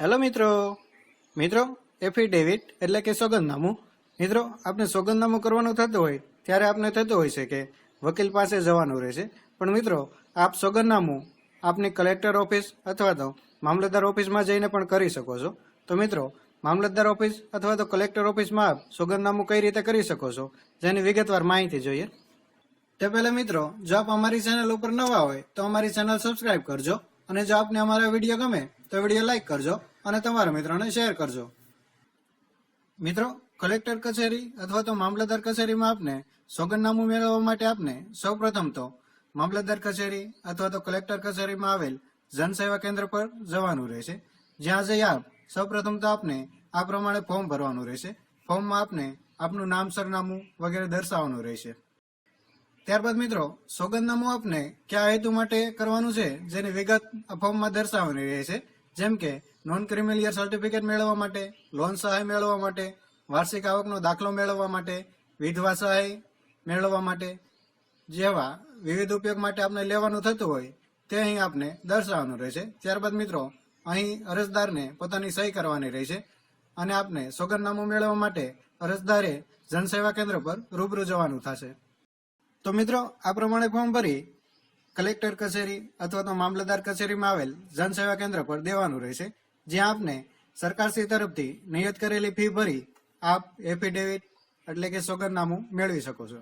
Hello મિત્રો. મિત્રો affidavit એટલે કે સોગંદનામું. મિત્રો આપણે સોગંદનામું કરવાનું થતું હોય, ત્યારે આપને થતું હોય છે કે વકીલ પાસે જવાનું રહેશે. પણ મિત્રો, આપ સોગંદનામું આપની કલેક્ટર ઓફિસ અથવા તો મામલતદાર ઓફિસમાં જઈને પણ કરી શકો છો. તો મિત્રો, મામલતદાર ઓફિસ અથવા તો કલેક્ટર ઓફિસમાં આપ સોગંદનામું કઈ રીતે કરી શકો છો, જેની વિગતવાર માહિતી જોઈએ. તે પહેલાં મિત્રો, જો આપ અમારી ચેનલ ઉપર નવા હોય, તો અમારી ચેનલ સબસ્ક્રાઈબ કરજો. અને જો આપને અમારા વીડિયો ગમે, તો વીડિયો લાઈક કરજો. અને તમારા મિત્રોને શેર કરજો. મિત્રો કલેક્ટર કચેરી અથવા તો મામલતદાર કચેરીમાં આપને સોગંદનામું મેળવવા માટે આપને સૌપ્રથમ તો મામલતદાર કચેરી અથવા તો કલેક્ટર કચેરીમાં આવેલ જનસેવા કેન્દ્ર પર જવાનું રહેશે. જ્યાં જઈ આપ, સૌપ્રથમ તો આપને આ પ્રમાણે ફોર્મ ભરવાનું રહેશે. ફોર્મમાં આપને આપનું નામ, સરનામું વગેરે દર્શાવવાનું રહેશે. ત્યારબાદ મિત્રો, સોગંદનામું આપને કયા હેતુ માટે કરવાનું છે, જેની વિગત આ ફોર્મમાં દર્શાવવાની રહે છે જેમ કે નોન ક્રિમિલિયર સર્ટિફિકેટ મેળવવા માટે લોન સહાય મેળવવા માટે, વાર્ષિક આવકનો દાખલો મેળવવા માટે, વિધવા સહાય મેળવવા માટે જેવા વિવિધ ઉપયોગ માટે આપણે લેવાનું થતું હોય, તે અહીં આપને દર્શાવવાનું રહેશે. ત્યારબાદ મિત્રો, અહીં અરજદારને પોતાની સહી કરવાની રહેશે અને આપને સોગંદનામું મેળવવા માટે અરજદારે જનસેવા કેન્દ્ર પર રૂબરૂ જવાનું થશે. તો મિત્રો, આ પ્રમાણે ફોર્મ ભરી કલેક્ટર કચેરી અથવા તો મામલતદાર કચેરીમાં આવેલ જનસેવા કેન્દ્ર પર દેવાનું રહેશે જ્યાં આપને સરકારશ્રી તરફથી નિયત કરેલી ફી ભરી આપ એફિડેવિટ એટલે કે સોગંદનામું મેળવી શકો છો.